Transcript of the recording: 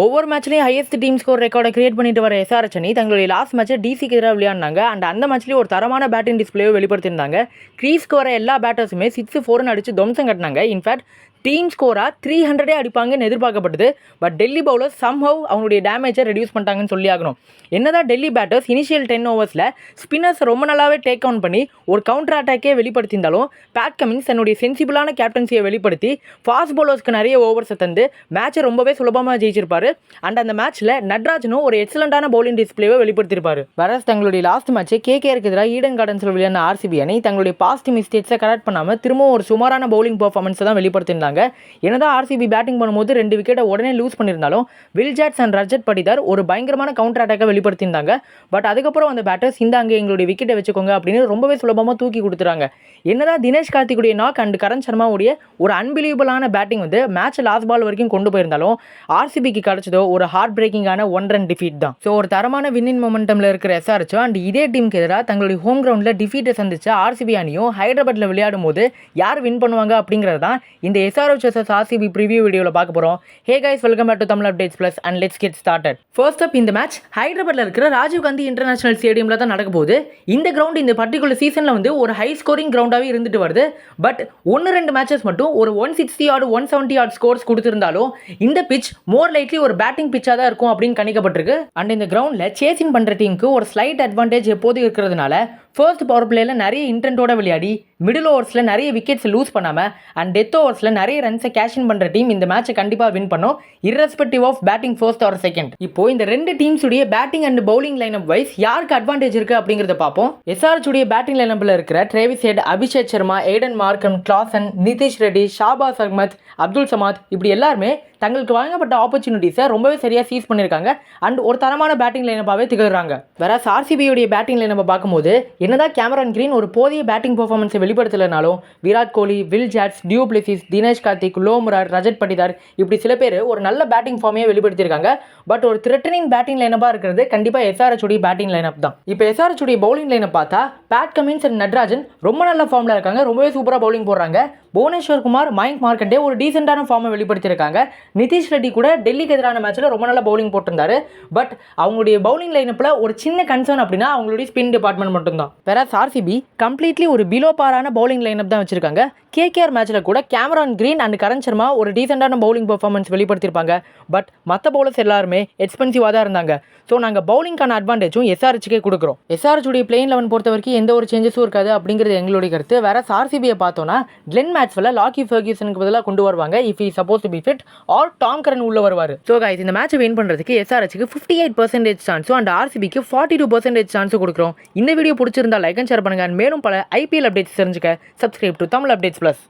ஒவ்வொரு மேட்ச்லையும் highest team score ரெக்கார்டை கிரியேட் பண்ணிட்டு வர எஸ்ஆர்எச் அணி தங்களுடைய லாஸ்ட் மேட்ச்சை டிசிக்கு எதிராக விளையாடினாங்க. அண்ட் அந்த மேட்ச்லேயும் ஒரு தரமான பேட்டிங் டிஸ்பிளேவை வெளிப்படுத்தியிருந்தாங்க. க்ரீஸ்க்கு வர எல்லா பேட்டர்ஸுமே சிக்ஸ் ஃபோர்னு அடிச்சு துவம்சம் கட்டினாங்க. இன்ஃபேக்ட் டீம் ஸ்கோராக த்ரீ ஹண்ட்ரடே அடிப்பாங்கன்னு எதிர்பார்க்கப்பட்டது. பட் டெல்லி பவுலர் சம்ஹவ் அவனுடைய டேமேஜை ரெடியூஸ் பண்ணிட்டாங்கன்னு சொல்லி ஆகணும். என்னதான் டெல்லி பேட்டர்ஸ் இனிஷியல் டென் ஓவர்ஸில் ஸ்பின்னர்ஸ் ரொம்ப நல்லாவே டேக் ஆன் பண்ணி ஒரு கவுண்டர் அட்டாக்கே வெளிப்படுத்தியிருந்தாலும் பேட் கமிங்ஸ் தன்னுடைய சென்சிபிளான கேப்டன்சியை வெளிப்படுத்தி ஃபாஸ்ட் பவுலர்ஸ்க்கு நிறைய ஓவர்ஸை தந்து மேட்சை ரொம்பவே சுலபமாக ஜெயிச்சிருப்பாரு. அண்ட் அந்த மேட்ச்சில் நட்ராஜனும் ஒரு எக்ஸலண்டான பவுலிங் டிஸ்பிளேவை வெளிப்படுத்திருப்பார் வரஸ் தங்களுடைய லாஸ்ட் மேட்ச்சை கேகேருக்கு எதிராக ஈடன் கார்டன்ஸில் விளையாடின ஆர்சிபி அணி தங்களுடைய பாசிட்டிவ் மிஸ்டேக்ஸை கரெக்ட் பண்ணாமல் திரும்பவும் ஒரு சுமாரான பவுலிங் பர்ஃபார்மன்ஸை தான் வெளிப்படுத்தியிருந்தாங்க. என்னதான் ஆர்சிபி பேட்டிங் பண்ணும்போது ரெண்டு விக்கெட்டை உடனே லூஸ் பண்ணியிருந்தாலும் Will Jacks and Rajat Patidar ஒரு பயங்கரமான கவுண்டர் அட்டாக்கை வெளிப்படுத்தியிருந்தாங்க. பட் அதுக்கப்புறம் அந்த பேட்டர்ஸ் இந்த அங்கே எங்களுடைய விக்கெட்டை வச்சுக்கோங்க அப்படின்னு ரொம்பவே சுலபமாக தூக்கி கொடுத்துறாங்க என்னதான் தினேஷ் கார்த்திகுடைய நாக் அண்ட் கரண் சர்மாவுடைய ஒரு அன்பிலீவபிளான பேட்டிங் வந்து மேட்ச் லாஸ்ட் பால் வரைக்கும் கொண்டு போயிருந்தாலும் ஆர்சிபிக்கு கிடச்சதோ ஒரு ஹார்ட் பிரேக்கிங்கான ஒன் ரன் டிஃபீட் தான். ஸோ ஒரு தரமான வின்னின் மொமெண்டமில் இருக்கிற எஸ்ஆர்ச்சோ அண்ட் இதே டீமுக்கு எதிராக தங்களுடைய ஹோம் கிரவுண்டில் டிஃபீட்டை சந்திச்ச ஆர்சிபி அணியும் ஹைதராபாத்தில் விளையாடும் போது யார் வின் பண்ணுவாங்க அப்படிங்கிறது தான் இந்த எஸ்ஆர்ஓ செசஸ் ஆர்சிபி ப்ரிவியூ வீடியோவில் பார்க்க போகிறோம் hey guys welcome back to Tamil updates plus and let's get started first up இந்த மேட்ச் ஹைதராபாத்தில் இருக்கிற ராஜீவ் காந்தி இன்டர்நேஷனல் ஸ்டேடியமில் தான் நடக்க போகுது. இந்த கிரவுண்ட் இந்த பர்டிகுலர் சீசனில் வந்து ஒரு ஹை ஸ்கோரிங் கிரவுண்டாகவே இருந்துட்டு வருது. பட் ஒன்று ரெண்டு மேட்சஸ் மட்டும் ஒரு one sixty odd one seventy odd scores கொடுத்துருந்தாலும் இந்த பிச் மோர் லைட்லி ஒரு பேட்டிங் பிச்சாக தான் இருக்கும் அப்படின்னு கணிக்கப்பட்டிருக்கு. அண்ட் இந்த கிரவுண்டில் சேசிங் பண்ணுற டீமுக்கு ஒரு ஸ்லைட் அட்வான்டேஜ் எப்போதும் இருக்கிறதுனால ஃபர்ஸ்ட் பவர் பிளேயில் நிறைய இன்டென்ட்டோட விளையாடி மிடில் ஓவர்ஸில் நிறைய விக்கெட்ஸ் லூஸ் பண்ணாமல் அண்ட் டெத் ஓவர்ஸில் நிறைய ரன்ஸை கேஷ் இன் பண்ணுற டீம் இந்த மேட்சை கண்டிப்பாக வின் பண்ணும். Irrespective of batting first or second இப்போ இந்த ரெண்டு டீம்ஸுடைய batting and bowling lineup wise யாருக்கு அட்வான்டேஜ் இருக்கு அப்படிங்கிறத பார்ப்போம். எஸ்ஆர்எச் உடைய பேட்டிங் லைனப்பில் இருக்கிற Travis Head Abhishek Sharma Aiden Markram Klaasen Nitish Reddy Shahbaz Ahmed Abdul Samad இப்படி எல்லாருமே தங்களுக்கு வழங்கப்பட்ட ஆப்பர்ச்சுனிட்டிஸை ரொம்பவே சரியாக சீஸ் பண்ணியிருக்காங்க அண்ட் ஒரு தரமான பேட்டிங் லைனப்பாகவே திகழ்கிறாங்க வேற ஆர்சிபியுடைய பேட்டிங் லைனப்பை பார்க்கும்போது என்னதான் கேமரான் கிரீன் ஒரு போதிய பேட்டிங் பர்ஃபார்மன்ஸை வெளிப்படுத்தலைனாலும் Virat Kohli Will Jacks du Plessis Dinesh Karthik Lomror Rajat Patidar இப்படி சில பேர் ஒரு நல்ல பேட்டிங் ஃபார்மையே வெளிப்படுத்தியிருக்காங்க. பட் ஒரு த்ரெட்டனிங் பேட்டிங் லைனப்பாக இருக்கிறது கண்டிப்பாக எஸ்ஆர்எச் உடைய பேட்டிங் லைனப் தான். இப்போ எஸ்ஆர்எச் உடைய பவுலிங் லைனை பார்த்தா பேட் கமின்ஸ் அண்ட் நட்ராஜன் ரொம்ப நல்ல ஃபார்மில் இருக்காங்க. ரொம்பவே சூப்பராக பவுலிங் போடுறாங்க. புவனேஸ்வர் குமார் மயங்க் மார்க்கண்டே ஒரு டீசெண்டான ஃபார்மை வெளிப்படுத்தியிருக்காங்க. நிதிஷ் ரெட்டி கூட டெல்லிக்கு எதிரான மேட்ச்சில் ரொம்ப நல்ல பவுலிங் போட்டிருந்தாரு. பட் அவங்களுடைய பவுலிங் லைனப்பில் ஒரு சின்ன கன்சர்ன் அப்படின்னா அவங்களுடைய ஸ்பின் டிபார்ட்மெண்ட் மட்டும்தான். வேற ஆர்சிபி கம்ப்ளீட்லி ஒரு பிலோ பாரான பவுலிங் லைனப் தான் வச்சிருக்காங்க. கேகேஆர் மேட்ச்சில் கூட Cameron Green and Karan Sharma ஒரு டீசெண்டான பவுலிங் பெர்ஃபார்மன்ஸ் வெளிப்படுத்தியிருப்பாங்க. பட் மற்ற பவுலர்ஸ் எல்லாருமே எக்ஸ்பென்சிவாக தான் இருந்தாங்க. ஸோ நாங்கள் பவுலிங்கான அட்வான்டேஜும் எஸ்ஆர்ஹெச்சுக்கே கொடுக்குறோம். எஸ்ஆர்ஹெச் உடைய பிளேன் லெவன் பொறுத்த வரைக்கும் எந்த ஒரு சேஞ்சஸும் இருக்காது அப்படிங்கிறது எங்களுடைய கருத்து. வேற ஆர்சிபியை பார்த்தோன்னா கிளென் மேட்ச்ல லாக்கி ஃபர்கியூசனுக்கு பதிலாக கொண்டு வருவாங்க. If uh suppose to be fit or Tom Curran உள்ள வருவார். ஸோ கைஸ் இந்த மேட்ச் வின் பண்ணுறதுக்கு எஸ்ஆர்ஹெச்சுக்கு ஃபிஃப்டி எயிட் பர்சன்டேஜ் சான்ஸும் அண்ட் ஆர்சிபிக்கு ஃபார்ட்டி டூ பர்சன்டேஜ் சான்ஸும் கொடுக்குறோம். இந்த வீடியோ பிடிச்சிருந்தா லைக் அண்ட் ஷேர் பண்ணுங்க. மேலும் பல ஐபிஎல் அப்டேட்ஸ் தெரிஞ்சுக்க. Subscribe to Tamil updates plus